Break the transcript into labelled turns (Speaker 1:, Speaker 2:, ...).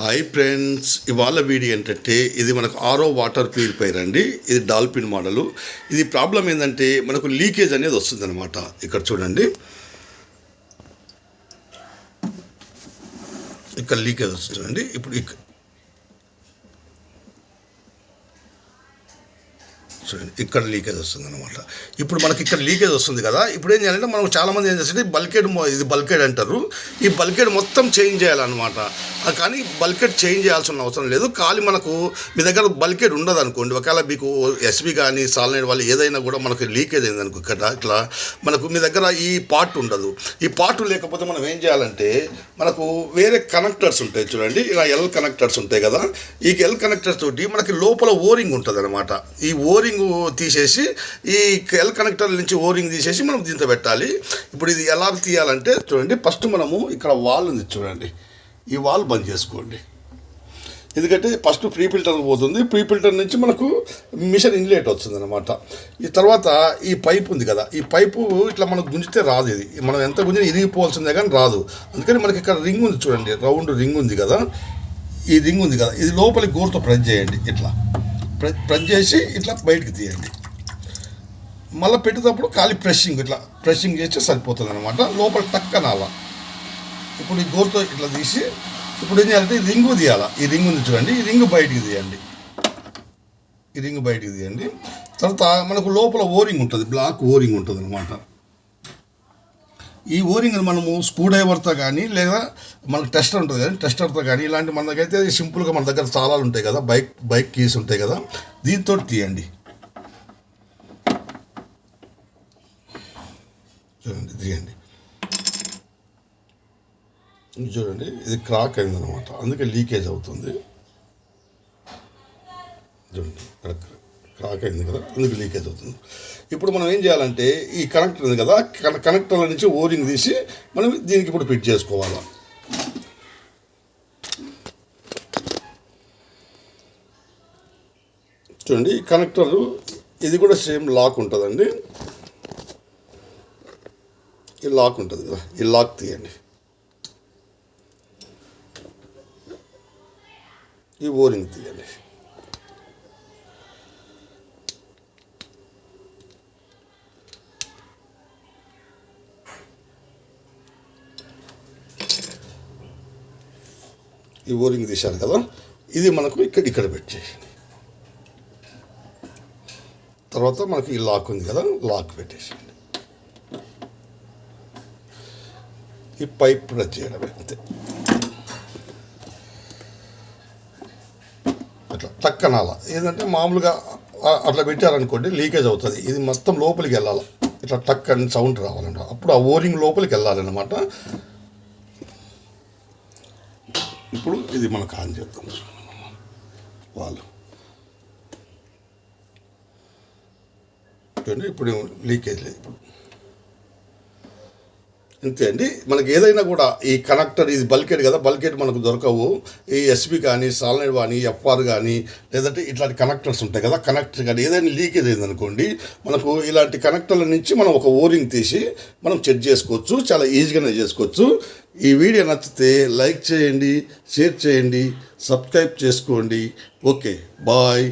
Speaker 1: Hi friends ఇవాళ video ఏంటంటే ఇది మనకు ఆరో వాటర్ ప్యూరిఫైర్ అండి. ఇది డాల్ఫిన్ మోడలు. ఇది ప్రాబ్లం ఏంటంటే మనకు లీకేజ్ అనేది వస్తుందన్నమాట. ఇక్కడ చూడండి. ఇక్కడ లీకేజ్ వస్తుందండి. ఇప్పుడు చూడండి ఇక్కడ లీకేజ్ వస్తుంది అనమాట ఇప్పుడు మనకి ఇక్కడ లీకేజ్ వస్తుంది కదా ఇప్పుడు ఏం చేయాలంటే మనం చాలామంది ఏం చేస్తే బల్కెడ్ ఇది బల్కెడ్ అంటారు. ఈ బల్కెడ్ మొత్తం చేంజ్ చేయాలన్నమాట. కానీ బల్కెడ్ చేంజ్ చేయాల్సిన అవసరం లేదు. ఖాళీ మనకు మీ దగ్గర బల్కెడ్ ఉండదు అనుకోండి ఒకవేళ మీకు ఎస్బీ కానీ సాలనైడ్ వాళ్ళు ఏదైనా కూడా మనకు లీకేజ్ అయింది అనుకో ఇక్కడ ఇట్లా మనకు మీ దగ్గర ఈ పార్ట్ ఉండదు. ఈ పార్ట్ లేకపోతే మనం ఏం చేయాలంటే మనకు వేరే కనెక్టర్స్ ఉంటాయి చూడండి. ఇలా ఎల్ కనెక్టర్స్ ఉంటాయి కదా ఈ ఎల్ కనెక్టర్స్ తోటి మనకి లోపల ఓరింగ్ ఉంటుంది అనమాట ఈ ఓరింగ్ తీసేసి ఈ ఎల్ కనెక్టర్ నుంచి ఓరింగ్ తీసేసి మనం దీంతో పెట్టాలి. ఇప్పుడు ఇది ఎలా తీయాలంటే చూడండి ఫస్ట్ మనము ఇక్కడ వాల్ ఉంది చూడండి. ఈ వాల్ బంద్ చేసుకోండి. ఎందుకంటే ఫస్ట్ ప్రీ ఫిల్టర్ పోతుంది. ప్రీ ఫిల్టర్ నుంచి మనకు మిషన్ ఇన్లేట్ వస్తుంది అనమాట ఈ తర్వాత ఈ పైప్ ఉంది కదా ఈ పైపు ఇట్లా మనకు గుంజితే రాదు ఇది. మనం ఎంత గుంజినా ఇరిగిపోవాల్సిందే కానీ రాదు. అందుకని మనకి ఇక్కడ రింగ్ ఉంది చూడండి రౌండ్ రింగ్ ఉంది కదా. ఈ రింగ్ ఉంది కదా ఇది లోపలికి గోరుతో ప్రెస్ చేయండి ఇట్లా. ప్రెస్ చేసి ఇట్లా బయటకు తీయండి. మళ్ళీ పెట్టేటప్పుడు ఖాళీ ప్రెషింగ్ ఇట్లా ప్రెషింగ్ చేస్తే సరిపోతుంది అనమాట లోపల టక్కనాల ఇప్పుడు ఈ గోరుతో ఇట్లా తీసి ఇప్పుడు ఏం చేయాలంటే ఈ రింగు తీయాలా. ఈ రింగ్ ఉంది చూడండి ఈ రింగ్ బయటికి తీయండి. ఈ రింగ్ బయటికి తీయండి. తర్వాత మనకు లోపల ఓరింగ్ ఉంటుంది బ్లాక్ ఓరింగ్ ఉంటుంది అనమాట ఈ ఓరింగ్ మనము స్క్రూ డ్రైవర్తో కానీ లేదా మనకు టెస్టర్ ఉంటుంది కానీ టెస్టర్తో కానీ ఇలాంటి మన దగ్గర అయితే సింపుల్గా మన దగ్గర చాలా ఉంటాయి కదా బైక్ బైక్ కీస్ ఉంటాయి కదా దీంతో తీయండి. చూడండి తీయండి. చూడండి ఇది క్రాక్ అయిందనమాట అందుకే లీకేజ్ అవుతుంది. చూడండి ఇక్కడ క్రాక్ అయింది కదా అందుకు లీకేజ్ అవుతుంది? ఇప్పుడు మనం ఏం చేయాలంటే ఈ కనెక్టర్ ఉంది కదా కన- కనెక్టర్ల నుంచి ఓరింగ్ తీసి మనం దీనికి ఇప్పుడు ఫిట్ చేసుకోవాలి? చూడండి ఈ కనెక్టర్ ఇది కూడా సేమ్ లాక్ ఉంటుందండి. ఈ లాక్ ఉంటుంది కదా ఈ లాక్ తీయండి. ఈ ఓరింగ్ తీయండి. ఈ ఓరింగ్ తీశారు కదా ఇది మనకు ఇక్కడ ఇక్కడ పెట్టేయండి తర్వాత మనకి ఈ లాక్ ఉంది కదా లాక్ పెట్టేసేయండి. ఈ పైప్ ప్రెస్ చేయడమే అంతే. అట్లా అలా. ఏంటంటే మామూలుగా అట్లా పెట్టారనుకోండి లీకేజ్ అవుతుంది. ఇది మొత్తం లోపలికి వెళ్ళాలి. ఇట్లా టక్ అని సౌండ్ రావాలంట అప్పుడు ఆ ఓరింగ్ లోపలికి వెళ్ళాలన్నమాట. ఇప్పుడు ఇది మనకు ఆన్ చేద్దాం. వాళ్ళు. ఇప్పుడు లీకేజ్ లేదు ఇప్పుడు. అంతే అండి. మనకి ఏదైనా కూడా ఈ కనెక్టర్ ఇది బల్కెట్ కదా బల్కెట్ మనకు దొరకవు. ఈ ఎస్బి కానీ సాలనైడ్ కానీ ఎఫ్ఆర్ కానీ లేదంటే ఇట్లాంటి కనెక్టర్స్ ఉంటాయి కదా కనెక్టర్ కానీ ఏదైనా లీకేజ్ అయిందనుకోండి మనకు ఇలాంటి కనెక్టర్ల నుంచి మనం ఒక ఓరింగ్ తీసి మనం చెక్ చేసుకోవచ్చు చాలా ఈజీగానే చేసుకోవచ్చు. ఈ వీడియో నచ్చితే లైక్ చేయండి షేర్ చేయండి సబ్స్క్రైబ్ చేసుకోండి. Okay bye.